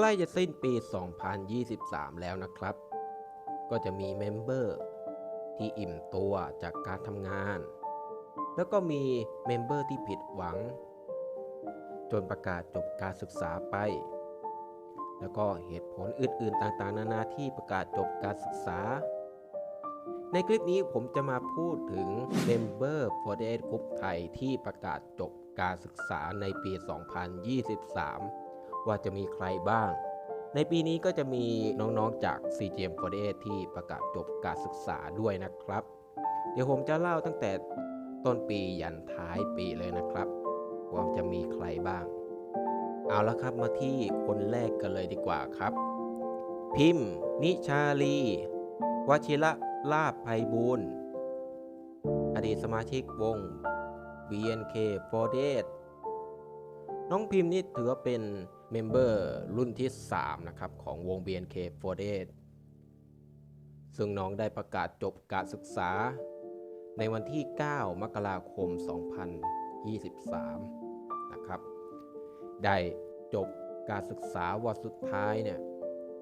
ใกล้จะสิ้นปี 2023 แล้วนะครับ ก็จะมีเมมเบอร์ที่อิ่มตัวจากการทำงาน แล้วก็มีเมมเบอร์ที่ผิดหวัง จนประกาศจบการศึกษาไป แล้วก็เหตุผลอื่นๆต่างๆ นานาที่ประกาศจบการศึกษา ในคลิปนี้ผมจะมาพูดถึง Member for the Group ไทยที่ประกาศจบการศึกษาในปี 2023 ว่าจะมีใครบ้าง ในปีนี้ก็จะมีน้องๆจาก CGM for the ที่ประกาศจบการศึกษาด้วยนะครับ เดี๋ยวผมจะเล่าตั้งแต่ต้นปียันท้ายปีเลยนะครับว่าจะมีใครบ้าง เอาละครับมาที่คนแรกกันเลยดีกว่าครับ พิมพ์ นิชาลี วชิระลาภไพบูลอดีตสมาชิกวง BNK48 น้องพิมพ์นี่ถือว่าเป็น เมมเบอร์รุ่นที่ 3 นะครับ ของวง BNK48 ซึ่งน้องได้ประกาศจบการศึกษา ในวันที่ 9 มกราคม 2023 นะครับ ได้จบการศึกษาวันสุดท้ายเนี่ย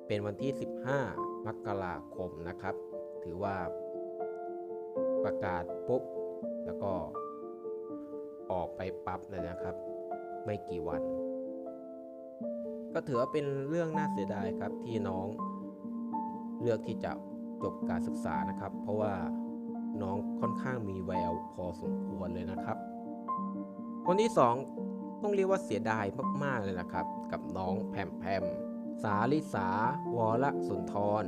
เป็นวันที่ 15 มกราคมนะครับ ถือว่าประกาศปุ๊บ แล้วก็ออกไปปั๊บเลยนะครับ ไม่กี่วัน ก็ถือว่าเป็นเรื่องน่าเสียดายครับที่น้องเลือกที่จะจบการศึกษานะครับ เพราะว่าน้องค่อนข้างมีแววพอสมควรเลยนะครับ คนที่สองต้องเรียกว่าเสียดายมากๆเลยนะครับ กับน้องแพมแพมสาลิสาวรสุนทร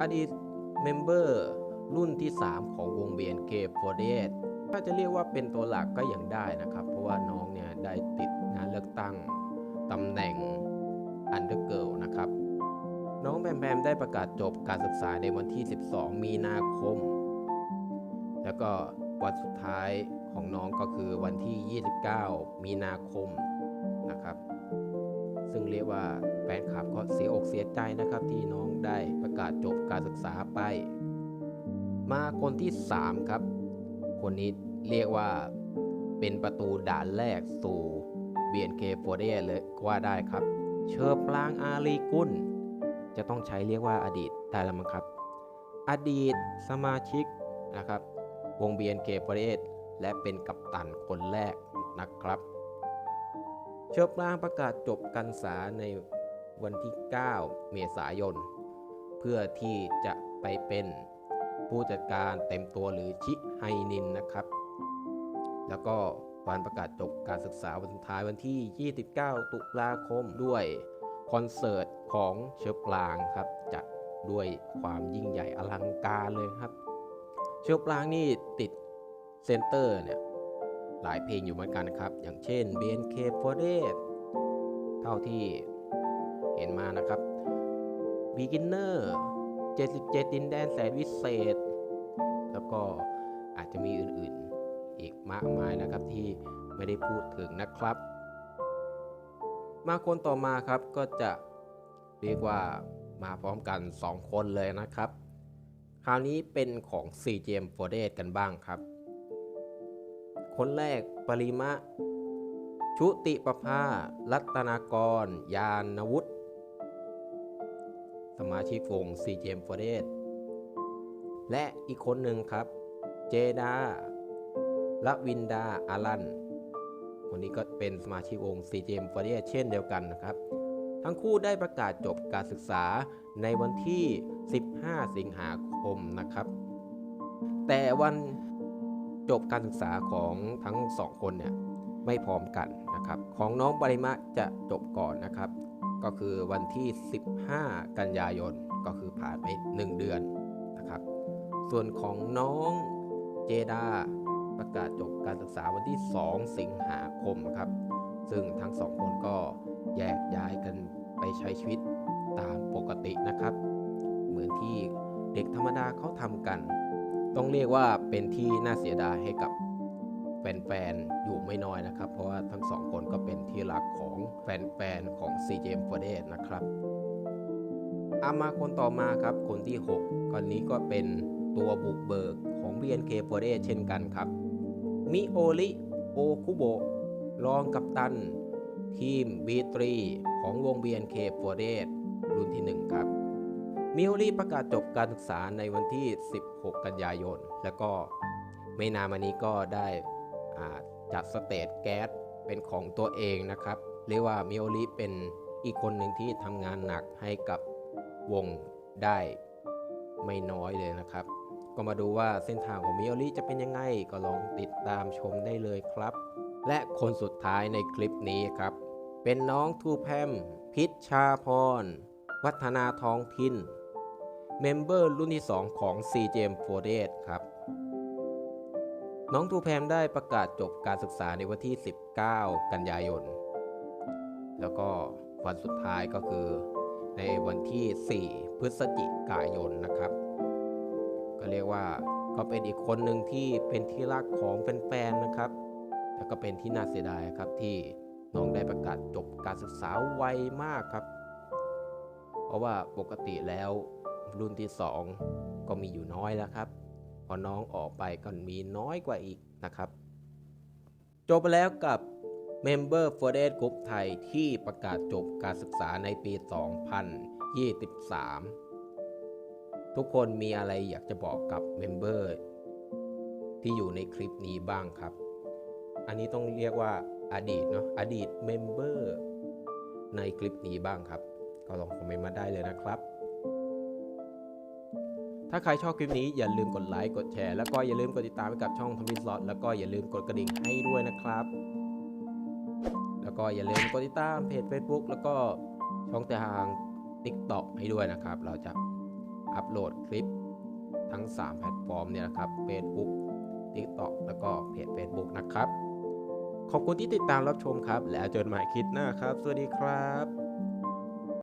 อดีตเมมเบอร์รุ่นที่ 3 ของวง BNK48 ถ้าจะเรียกว่าเป็นตัวหลักก็ยังได้นะครับ เพราะว่าน้องเนี่ยได้ติดงานเลือกตั้ง ตำแหน่ง Undergirl นะครับ น้องแพมแพมได้ประกาศจบการศึกษาในวันที่ 12 มีนาคม แล้วก็วันสุดท้ายของน้องก็คือวันที่ 29 มีนาคมนะครับ ซึ่งเรียกว่าแฟนคลับก็เสียอกเสียใจนะครับที่น้องได้ประกาศจบการศึกษาไป มาคนที่ 3 ครับ คนนี้เรียกว่าเป็นประตูด่านแรกสู่ BNK48 เลยก็ว่าได้ครับ เชิญปลางอารีกุลจะต้องใช้เรียกว่าอดีตได้แล้วมั้งครับ อดีตสมาชิกนะครับ วง BNK48 และเป็นกัปตันคนแรกนะครับ เชิญปลางประกาศจบการศึกษาในวันที่ 9 เมษายน เพื่อที่จะไปเป็นผู้จัดการเต็มตัวหรือชิไฮนินนะครับ แล้วก็ วันประกาศจบการศึกษาวันสุดท้ายวันที่ 29 ตุลาคมด้วยคอนเสิร์ตของเชอปลางครับจัดด้วยความยิ่งใหญ่อลังการเลยครับ เชอปลางนี่ติดเซนเตอร์เนี่ยหลายเพลงอยู่เหมือนกันนะครับ อย่างเช่น BNK48 เท่าที่เห็นมานะครับ Beginner 77 ดินแดนแสนวิเศษ แล้วก็อาจจะมีอื่นๆ อีกมากมายนะครับที่ไม่ได้พูดถึงนะครับ มาคนต่อมาครับก็จะเรียกว่ามาพร้อมกัน 2 คนเลยนะครับ คราวนี้เป็นของ CGM48 กันบ้างครับ คนแรกปริมะ ชุติประภา รัตนากร ยานวุฒิสมาชิกวง CGM48 และอีกคนหนึ่งครับ เจดา ละวินดาอารันคนนี้ก็เป็นสมาชิกวง CGM48 เช่นเดียวกันนะครับ ทั้งคู่ได้ประกาศจบการศึกษาในวันที่ 15 สิงหาคมนะครับ แต่วันจบการศึกษาของทั้งสองคนเนี่ยไม่พร้อมกันนะครับ ของน้องปริมะจะจบก่อนนะครับ ก็คือวันที่ 15 กันยายนก็คือผ่านไป 1 เดือนนะครับ ส่วนของน้องเจดา ประกาศจบการศึกษาวันที่ 2 สิงหาคมครับ ซึ่งทั้งสองคนก็แยกย้ายกันไปใช้ชีวิตตามปกตินะครับ เหมือนที่เด็กธรรมดาเขาทำกัน ต้องเรียกว่าเป็นที่น่าเสียดายให้กับแฟนๆ อยู่ไม่น้อยนะครับ เพราะว่าทั้งสองคนก็เป็นที่รักของแฟนๆ ของ CJM48 นะครับอามาคนต่อมาครับ คนที่ 6 คนนี้ก็เป็นตัวบุกเบิกของ BNK48 เช่นกันครับ มิโอริโอคุโบะรองกัปตัน ทีม B3 ของวง BNK48 รุ่นที่ 1 ครับ มิโอรีประกาศจบการศึกษาในวันที่ 16 กันยายน แล้วก็ไม่นานมานี้ก็ได้จัดสเตจแก๊สเป็นของตัวเองนะครับ เรียกว่ามิโอรีเป็นอีกคนหนึ่งที่ทำงานหนักให้กับวงได้ไม่น้อยเลยนะครับ ก็มาดูว่าเส้นทางของมิโอรีจะเป็นยังไงก็ลองติดตามชมได้เลยครับ และคนสุดท้ายในคลิปนี้ครับ เป็นน้องทูแพม พิชชาพร วัฒนาทองทิน เมมเบอร์รุ่นที่ 2 ของ CGM48 ครับ น้องทูแพมได้ประกาศจบการศึกษาในวันที่ 19 กันยายน แล้วก็วันสุดท้ายก็คือในวันที่ 4 พฤศจิกายนนะครับ ก็เรียกว่าก็เป็นอีกคนหนึ่งที่เป็นที่รักของแฟนๆนะครับ แล้วก็เป็นที่น่าเสียดายครับที่น้องได้ประกาศจบการศึกษาไวมากครับ เพราะว่าปกติแล้วรุ่นที่ 2 ก็มีอยู่น้อยแล้วครับ พอน้องออกไปก็มีน้อยกว่าอีกนะครับ จบไปแล้วกับ Member f o r d e Group ไทยที่ประกาศจบการศึกษาในปี 2023 ทุกคนมีอะไรอยากจะบอกกับเมมเบอร์ที่อยู่ในคลิปนี้บ้างครับ อันนี้ต้องเรียกว่าอดีตเนาะอดีตเมมเบอร์ในคลิปนี้บ้างครับ ก็ลองคอมเมนต์มาได้เลยนะครับ ถ้าใครชอบคลิปนี้อย่าลืมกดไลค์กดแชร์แล้วก็อย่าลืมกดติดตามให้กับช่องทวิตสลอตแล้วก็อย่าลืมกดกระดิ่งให้ด้วยนะครับ แล้วก็อย่าลืมกดติดตามเพจ Facebook แล้วก็ช่องทาง TikTok ให้ด้วยนะครับ เราจะ อัปโหลดคลิปทั้ง 3 แพลตฟอร์มเนี่ยนะครับ Facebook TikTok แล้วก็เพจ Facebook นะครับ ขอบคุณที่ติดตามรับชมครับ แล้วเจอกันใหม่คลิปหน้าครับ สวัสดีครับ